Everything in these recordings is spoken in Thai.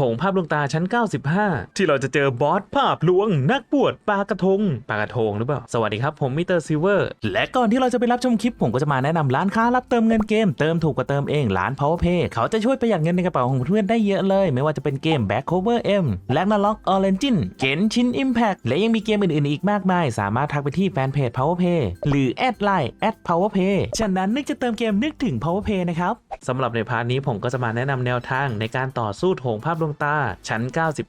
ถงภาพลวงตาชั้น 95 ที่เราจะเจอบอสภาพลวงนักบวชปลากระทงปลากระทงหรือเปล่า สวัสดีครับ ผมมิสเตอร์ซิเวอร์ และก่อนที่เราจะไปรับชมคลิป ผมก็จะมาแนะนำร้านค้ารับเติมเงินเกม เติมถูกกว่าเติมเองร้าน Powerpay เขาจะช่วยประหยัดเงินในกระเป๋าของเพื่อนได้เยอะเลย ไม่ว่าจะเป็นเกม Back Cover M l a g n a r o k Origin เกนชิน Impact และยังมีเกมอื่นๆอีกมากมาย สามารถทักไปที่แฟนเพจ Powerpay หรือแอดไลน์ @powerpay ฉะนั้นนึกจะเติมเกมนึกถึง Powerpay นะครับสำหรับในพาร์ทนี้ผมก็จะมาแนะนำแนวทางในการต่อสู้โถงภาพลวงตา ชั้น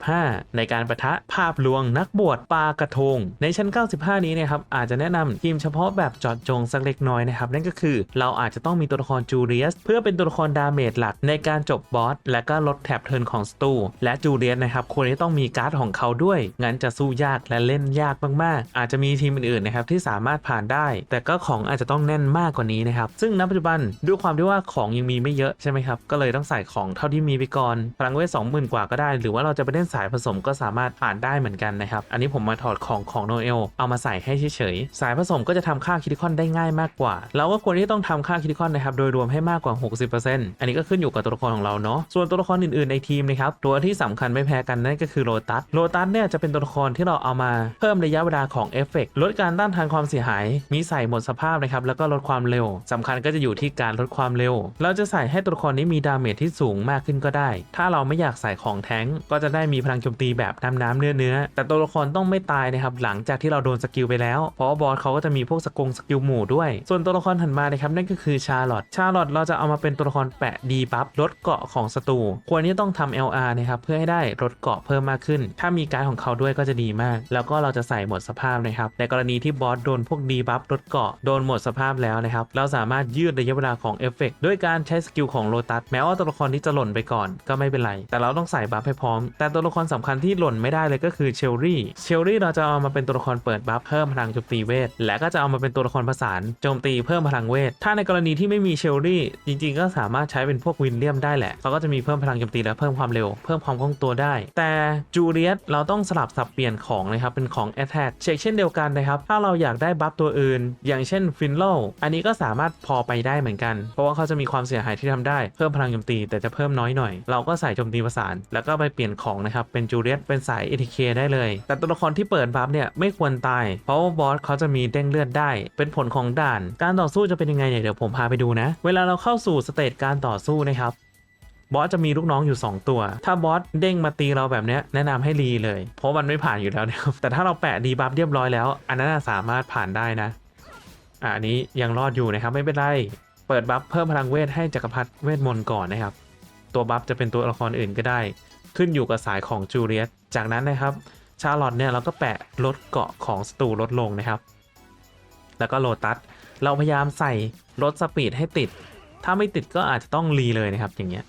95 ในการประทะภาพลวงนักบวชปลากระทง ในชั้น 95 นี้นะครับอาจจะแนะนำทีมเฉพาะแบบจอดจงสักเล็กน้อยนะครับ นั่นก็คือเราอาจจะต้องมีตัวละครจูเลียส เพื่อเป็นตัวละครดาเมจหลักในการจบบอสและก็ลดแท็บเทิร์นของสตูและจูเลียสนะครับควรจะต้องมีการ์ดของเขาด้วย งั้นจะสู้ยากและเล่นยากมากๆ อาจจะมีทีมอื่นๆนะครับที่สามารถผ่านได้ แต่ก็ของอาจจะต้องแน่นมากกว่านี้นะครับซึ่งณปัจจุบันด้วยความที่ว่าของยังมีไม่เยอะใช่ไหมครับก็เลยต้องใส่ของเท่าที่มีไปก่อนพลังเวทสองหมื่นกว่าก็ได้ หรือว่าเราจะไปเล่นสายผสมก็สามารถผ่านได้เหมือนกันนะครับ อันนี้ผมมาถอดของของโนเอลเอามาใส่ให้เฉยๆ สายผสมก็จะทำค่าคิติคอนได้ง่ายมากกว่า เราก็ควรที่ต้องทำค่าคิติคอนนะครับ โดยรวมให้มากกว่า 60%อันนี้ก็ขึ้นอยู่กับตัวละครของเราเนาะ ส่วนตัวละครอื่นๆในทีมนะครับตัวที่สำคัญไม่แพ้กันนั่นก็คือโลตัส โลตัสเนี่ยจะเป็นตัวละครที่เราเอามาเพิ่มระยะเวลาของเอฟเฟกต์ลดการต้านทานความเสียหาย มีใส่หมดสภาพนะครับแล้วก็ลดความเร็วสำคัญก็จะอยู่ที่การลดความเร็ว เราจะใส่ให้ตัวละครนี้มีดาเมจที่สูงมากขึ้นก็ได้ ถ้าเราไม่อยากใส่ของแท้งก็จะได้มีพลังโจมตีแบบน้ำน้ำเนื้อเนื้อแต่ตัวละครต้องไม่ตายนะครับหลังจากที่เราโดนสกิลไปแล้ว เพราะว่าบอสเขาก็จะมีพวกสกงสกิลหมู่ด้วย ส่วนตัวละครถัดมานะครับนั่นก็คือชาร์ลอตชาร์ลอตเราจะเอามาเป็นตัวละครแปะดีบัฟลดเกาะของศัตรูควรที่ต้องทำ LR นะครับเพื่อให้ได้ลดเกาะเพิ่มมากขึ้น ถ้ามีการของเขาด้วยก็จะดีมาก แล้วก็เราจะใส่หมดสภาพนะครับในกรณีที่บอสโดนพวกดีบัฟลดเกาะโดนหมดสภาพแล้วนะครับเราสามารถยืดระยะเวลาของเอฟเฟกด้วยการใช้สกิลของโลตัสแม้ว่าตัวละครที่จะหล่นไปก่อนก็ไม่เป็นไรแต่เราต้ององใส่บัฟให้พร้อม แต่ตัวละครสำคัญที่หล่นไม่ได้เลยก็คือเชลลี่ เชลลี่เราจะเอามาเป็นตัวละครเปิดบัฟเพิ่มพลังโจมตีเวท และก็จะเอามาเป็นตัวละครผสานโจมตีเพิ่มพลังเวท ถ้าในกรณีที่ไม่มีเชลลี่จริงๆ ก็สามารถใช้เป็นพวกวินเลียมได้แหละเขาก็จะมีเพิ่มพลังโจมตีและเพิ่มความเร็ว เพิ่มความคล่องตัวได้ แต่จูเลียสเราต้องสลับสับเปลี่ยนของนะครับเป็นของ Attack เช็คเช่นเดียวกันนะครับถ้าเราอยากได้บัฟตัวอื่น อย่างเช่นฟินโลอันนี้ก็สามารถพอไปได้เหมือนกัน เพราะว่าเขาจะมีความเสียหายที่ทำได้เพิ่มพลังโจมตีแต่จะเพิ่มน้อยหน่อย เราก็ใส่โจมตีประสานแล้วก็ไปเปลี่ยนของนะครับเป็นจูเลียสเป็นสาย ATK ได้เลย แต่ตัวละครที่เปิดบัฟเนี่ยไม่ควรตาย เพราะว่าบอสเขาจะมีเด้งเลือดได้ เป็นผลของด่าน การต่อสู้จะเป็นยังไงเนี่ยเดี๋ยวผมพาไปดูนะ เวลาเราเข้าสู่สเตจการต่อสู้นะครับบอสจะมีลูกน้องอยู่ 2 ตัว ถ้าบอสเด้งมาตีเราแบบเนี้ยแนะนำให้รีเลย เพราะมันไม่ผ่านอยู่แล้วนะครับ แต่ถ้าเราแปะดีบัฟเรียบร้อยแล้ว อันนั้นสามารถผ่านได้นะอันนี้ยังรอดอยู่นะครับไม่เป็นไร เปิดบัฟเพิ่มพลังเวทให้จักรพรรดิเวทมนต์ก่อนนะครับ ตัวบัฟจะเป็นตัวละครอื่นก็ได้ ขึ้นอยู่กับสายของจูเลียสจากนั้นนะครับชาร์ลอตเนี่ยเราก็แปะลดเกาะของศัตรูลดลงนะครับ แล้วก็โลตัสเราพยายามใส่ลดสปีดให้ติด ถ้าไม่ติดก็อาจจะต้องรีเลยนะครับอย่างเงี้ย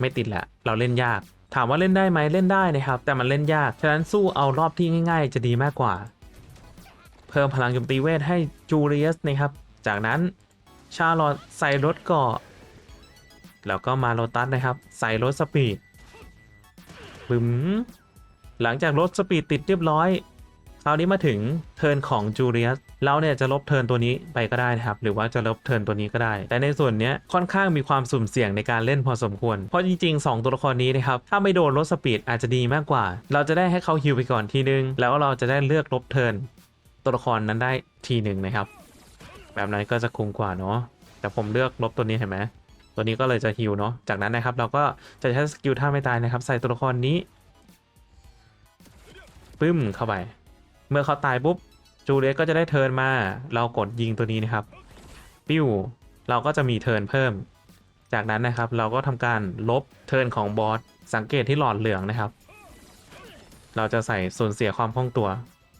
ไม่ติดแหละเราเล่นยาก ถามว่าเล่นได้ไหมเล่นได้นะครับ แต่มันเล่นยาก ฉะนั้นสู้เอารอบที่ง่าย ๆ จะดีมากกว่า เพิ่มพลังโจมตีเวทให้จูเลียสนะครับ จากนั้นชาร์ลอตใส่รถเกาะ แล้วก็มาโลตัสนะครับ ใส่รถสปีดบึ้มหลังจากลดสปีดติดเรียบร้อยคราวนี้มาถึงเทิร์นของจูเลียสเราเนี่ยจะลบเทิร์นตัวนี้ไปก็ได้นะครับ หรือว่าจะลบเทิร์นตัวนี้ก็ได้ แต่ในส่วนนี้ค่อนข้างมีความสุ่มเสี่ยงในการเล่นพอสมควร เพราะจริงๆ 2 ตัวละครนี้นะครับ ถ้าไม่โดนลดสปีดอาจจะดีมากกว่า เราจะได้ให้เขาฮิวไปก่อนทีนึง แล้วเราจะได้เลือกลบเทิร์นตัวละครนั้นได้ทีหนึ่งนะครับ แบบนั้นก็จะคุ้มกว่าเนาะแต่ผมเลือกลบตัวนี้เห็นไหม ตัวนี้ก็เลยจะฮิวเนาะ จากนั้นนะครับเราก็จะใช้สกิลท่าไม่ตายนะครับ ใส่ตัวละครนี้ปึ้มเข้าไป เมื่อเขาตายปุ๊บจูเลียสก็จะได้เทิร์นมา เรากดยิงตัวนี้นะครับ ปิ้ว เราก็จะมีเทิร์นเพิ่ม จากนั้นนะครับเราก็ทำการลบเทิร์นของบอส สังเกตที่หลอดเหลืองนะครับ เราจะใส่สูญเสียความคล่องตัว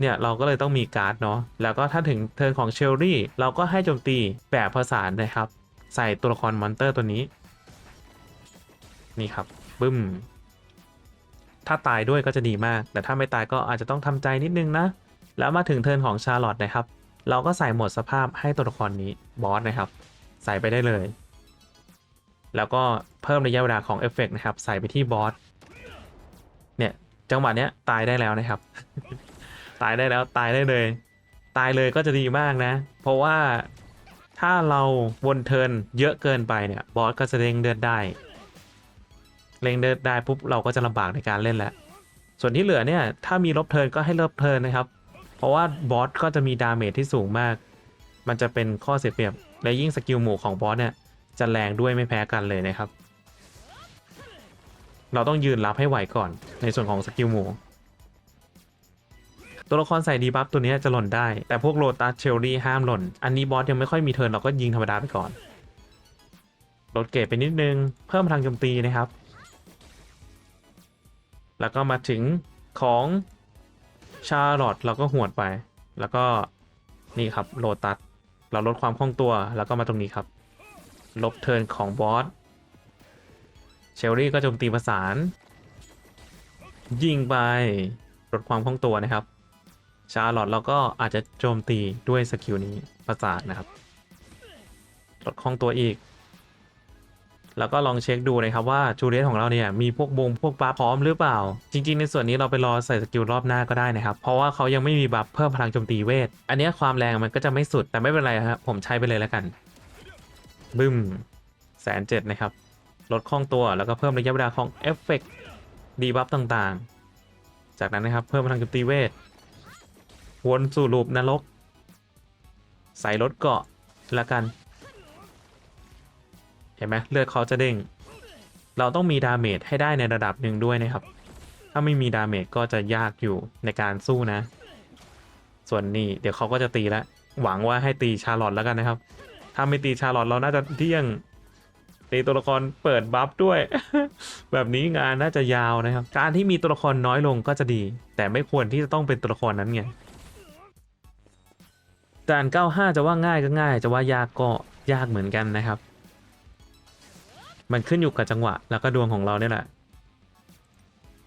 เนี่ยเราก็เลยต้องมีการ์ดเนาะ แล้วก็ถ้าถึงเทิร์นของเชลลี่ เราก็ให้โจมตีแบบผสานนะครับ ใส่ตัวละครมอนเตอร์ตัวนี้ นี่ครับบึ้ม ถ้าตายด้วยก็จะดีมาก แต่ถ้าไม่ตายก็อาจจะต้องทำใจนิดนึงนะ แล้วมาถึงเทิร์นของชาร์ลอตนะครับ เราก็ใส่หมดสภาพให้ตัวละครนี้บอสนะครับ ใส่ไปได้เลย แล้วก็เพิ่มระยะเวลาของเอฟเฟกต์นะครับ ใส่ไปที่บอสเนี่ยจังหวะเนี้ยตายได้แล้วนะครับ ตายได้แล้วตายได้เลย ตายเลยก็จะดีมากนะ เพราะว่า ถ้าเราวนเทินเยอะเกินไปเนี่ยบอสก็จะเด้งเลือดได้เล็งเดินได้ปุ๊บเราก็จะลำบากในการเล่นแล้ว ส่วนที่เหลือเนี่ยถ้ามีลบเทินก็ให้ลบเทินนะครับ เพราะว่าบอสก็จะมีดาเมจที่สูงมาก มันจะเป็นข้อเสียเปรียบ และยิ่งสกิลหมู่ของบอสเนี่ยจะแรงด้วยไม่แพ้กันเลยนะครับ เราต้องยืนรับให้ไหวก่อนในส่วนของสกิลหมู่ ตัวละครใส่ดีบัฟตัวนี้จะหล่นได้ แต่พวกโรตัสเชลลี่ห้ามหล่น อันนี้บอสยังไม่ค่อยมีเทิร์นเราก็ยิงธรรมดาไปก่อนลดเกรดไปนิดนึง เพิ่มพลังโจมตีนะครับ แล้วก็มาถึงของชาร์ลอตเราก็หวดไป แล้วก็นี่ครับโลตัสเราลดความคล่องตัวแล้วก็มาตรงนี้ครับ ลบเทิร์นของบอสเชลลี่ก็โจมตีประสาน ยิงไปลดความคล่องตัวนะครับ ชาร์ลอตเราก็อาจจะโจมตีด้วยสกิลนี้ประสานนะครับ ลดคล่องตัวอีก แล้วก็ลองเช็คดูนะครับว่าจูเลียสของเราเนี่ยมีพวกบงพวกบัฟพร้อมหรือเปล่า จริง ๆ ในส่วนนี้เราไปรอใส่สกิลรอบหน้าก็ได้นะครับ เพราะว่าเขายังไม่มีบัฟเพิ่มพลังโจมตีเวท อันนี้ความแรงมันก็จะไม่สุดแต่ไม่เป็นไรครับผมใช้ไปเลยแล้วกัน บึ้มแสนเจ็ดนะครับ ลดคล่องตัวแล้วก็เพิ่มระยะเวลาของเอฟเฟกต์ดีบัฟต่างๆ จากนั้นนะครับเพิ่มพลังโจมตีเวท วนสู่ลูปนรก ใส่รถเกาะล้วกัน เห็นไหมเลือดเขาจะเด้ง เราต้องมีดาเมจให้ได้ในระดับหนึ่งด้วยนะครับ ถ้าไม่มีดาเมจก็จะยากอยู่ในการสู้นะ ส่วนนี้เดี๋ยวเขาก็จะตีแล้ว หวังว่าให้ตีชาร์ลอตแล้วกันนะครับ ถ้าไม่ตีชาร์ลอตเราน่าจะเที่ยงตีตัวละครเปิดบัฟด้วย แบบนี้งานน่าจะยาวนะครับ การที่มีตัวละครน้อยลงก็จะดี แต่ไม่ควรที่จะต้องเป็นตัวละครนั้นไง ด่าน 95 จะว่าง่ายก็ง่าย จะว่ายากก็ยากเหมือนกันนะครับ มันขึ้นอยู่กับจังหวะ แล้วก็ดวงของเราเนี่ยแหละ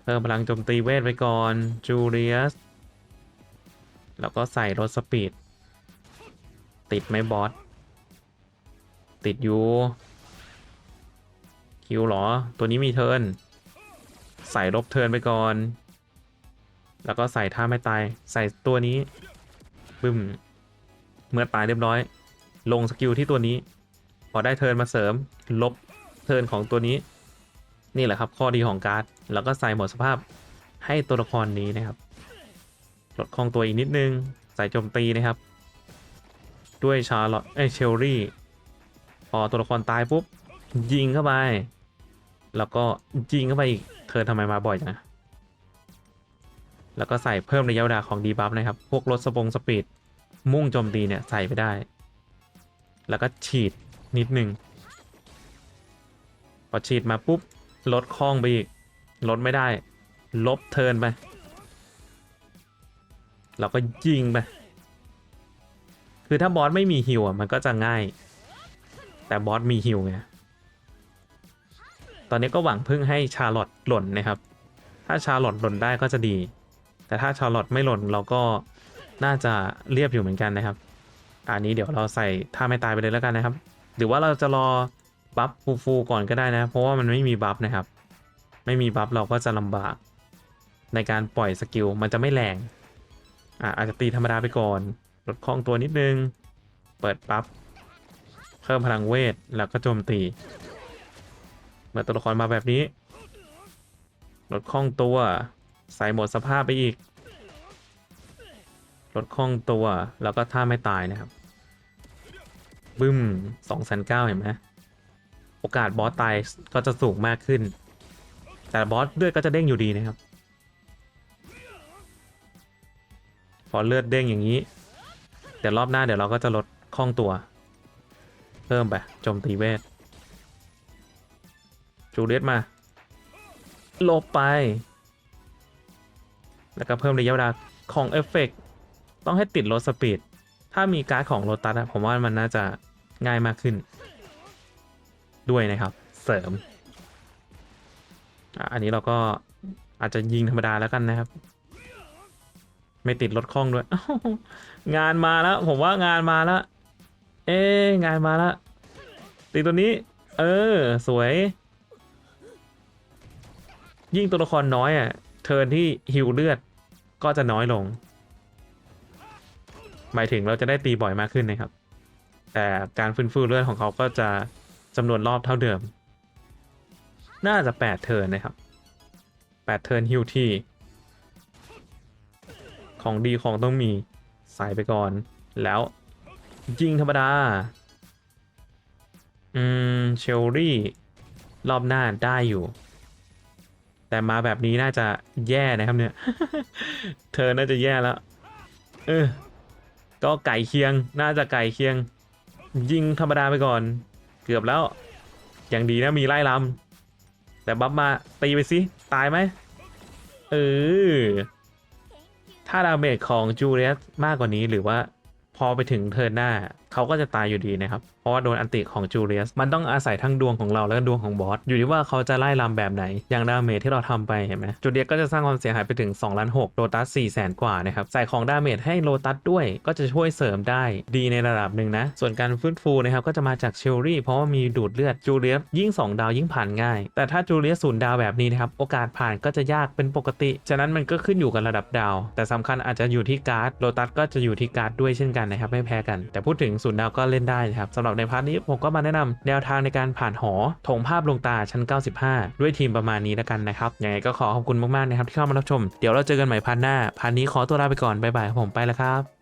เพิ่มพลังโจมตีเวทไว้ก่อน จูเลียส แล้วก็ใส่รถสปีด ติดไหมบอส ติดอยู่ คิวเหรอ ตัวนี้มีเทิร์น ใส่ลบเทิร์นไปก่อน แล้วก็ใส่ท่าไม่ตาย ใส่ตัวนี้ บึ้ม เมื่อตายเรียบร้อย ลงสกิลที่ตัวนี้ พอได้เทิร์นมาเสริม ลบเทิร์นของตัวนี้ นี่แหละครับข้อดีของการ์ด แล้วก็ใส่หมดสภาพให้ตัวละครนี้นะครับ ลดคลองตัวอีกนิดนึง ใส่โจมตีนะครับ ด้วยชาร์ลอตเอ้เชลลี่ พอตัวละครตายปุ๊บ ยิงเข้าไป แล้วก็ยิงเข้าไปอีก เธอทำไมมาบ่อยจังอะแล้วก็ใส่เพิ่มระยะเวลาของดีบัฟนะครับ พวกรถสปงสปีด มุ่งโจมตีเนี่ยใส่ไปได้ แล้วก็ฉีดนิดนึงพอฉีดมาปุ๊บลดคล่องไปอีกลดไม่ได้ ลบเทินไปเราก็ยิงไป คือถ้าบอสไม่มีฮิวอะมันก็จะง่าย แต่บอสมีฮิวไงตอนนี้ก็หวังพึ่งให้ชาลอตหล่นนะครับ ถ้าชาลอตหล่นได้ก็จะดี แต่ถ้าชาลอตไม่หล่นเราก็ น่าจะเรียบอยู่เหมือนกันนะครับ อันนี้เดี๋ยวเราใส่ท่าไม่ตายไปเลยแล้วกันนะครับ หรือว่าเราจะรอบัฟฟูฟูก่อนก็ได้นะ เพราะว่ามันไม่มีบัฟนะครับ ไม่มีบัฟเราก็จะลำบาก ในการปล่อยสกิลมันจะไม่แรงอะอาจจะตีธรรมดาไปก่อน ลดคล่องตัวนิดนึง เปิดปั๊บเพิ่มพลังเวทแล้วก็โจมตีเมื่อตัวละครมาแบบนี้ลดคล่องตัว ใส่หมดสภาพไปอีก ลดคล่องตัว แล้วก็ท่าไม่ตายนะครับ บึ้มสองแสนเก้าเห็นไหมโอกาสบอสตายก็จะสูงมากขึ้น แต่บอสเลือดก็จะเด้งอยู่ดีนะครับ พอเลือดเด้งอย่างนี้เดี๋ยวรอบหน้าเดี๋ยวเราก็จะลดคล่องตัว เพิ่มไปโจมตีเวทจูเลียสมาลบไป แล้วก็เพิ่มระยะเวลาของเอฟเฟกต์ ต้องให้ติดรถสปีด ถ้ามีการ์ดของโรตัสผมว่ามันน่าจะง่ายมากขึ้น ด้วยนะครับ เสริม อันนี้เราก็อาจจะยิงธรรมดาแล้วกันนะครับ ไม่ติดรถคล่องด้วย งานมาแล้ว ผมว่างานมาแล้ว เอ๊งานมาแล้วตีตัวนี้ เออ สวย ยิ่งตัวละครน้อยอะ เทิร์นที่ฮิวเลือดก็จะน้อยลง หมายถึงเราจะได้ตีบ่อยมากขึ้นนะครับ แต่การฟื้นฟูเลือดของเขาก็จะจำนวนรอบเท่าเดิม น่าจะ 8 เทิร์นนะครับ 8 เทิร์นฮิวทีของดีของต้องมีใส่ไปก่อน แล้วยิงธรรมดา อืม เชลลี่ รอบหน้าได้อยู่ แต่มาแบบนี้น่าจะแย่นะครับเนี่ย เธอน่าจะแย่แล้ว เออ ก็ไก่เคียงน่าจะไก่เคียง ยิงธรรมดาไปก่อน เกือบแล้ว อย่างดีนะมีไล่ลำแต่บัฟมาตีไปสิตายไหมเออถ้าดาเมจของจูเลียสมากกว่านี้หรือว่าพอไปถึงเทิร์นหน้าเขาก็จะตายอยู่ดีนะครับ เพราะว่าโดนอันติของจูเลียส มันต้องอาศัยทั้งดวงของเราและดวงของบอส อยู่ที่ว่าเขาจะไล่ลำแบบไหน อย่างดาเมจที่เราทำไปเห็นไหมจูเลียสก็จะสร้างความเสียหายไปถึง2ล้าน6โลตัส4แสนกว่านะครับ ใส่ของดาเมจให้โลตัสด้วย ก็จะช่วยเสริมได้ดีในระดับหนึ่งนะ ส่วนการฟื้นฟูนะครับก็จะมาจากเชลลี่ เพราะว่ามีดูดเลือดจูเลียสยิ่ง 2 ดาวยิ่งผ่านง่าย แต่ถ้าจูเลียสศูนย์ดาวแบบนี้นะครับโอกาสผ่านก็จะยากเป็นปกติ ฉะนั้นมันก็ขึ้นอยู่กับระดับดาว แต่สำคัญอาจจะอยู่ที่การ์ดโลตัสก็จะอยู่ที่การ์ดด้วยเช่นกันนะครับไม่แพ้กัน แต่พูดถึงศูนย์ดาวก็เล่นได้นะครับสำหรับในพาร์ทนี้ผมก็มาแนะนำแนวทางในการผ่านหอถงภาพลงตาชั้น 95 ด้วยทีมประมาณนี้แล้วกันนะครับยังไงก็ขอขอบคุณมากๆนะครับที่เข้ามารับชม เดี๋ยวเราเจอกันใหม่พาร์ทหน้าพาร์ทนี้ขอตัวลาไปก่อนบ๊ายบายครับผมไปแล้วครับ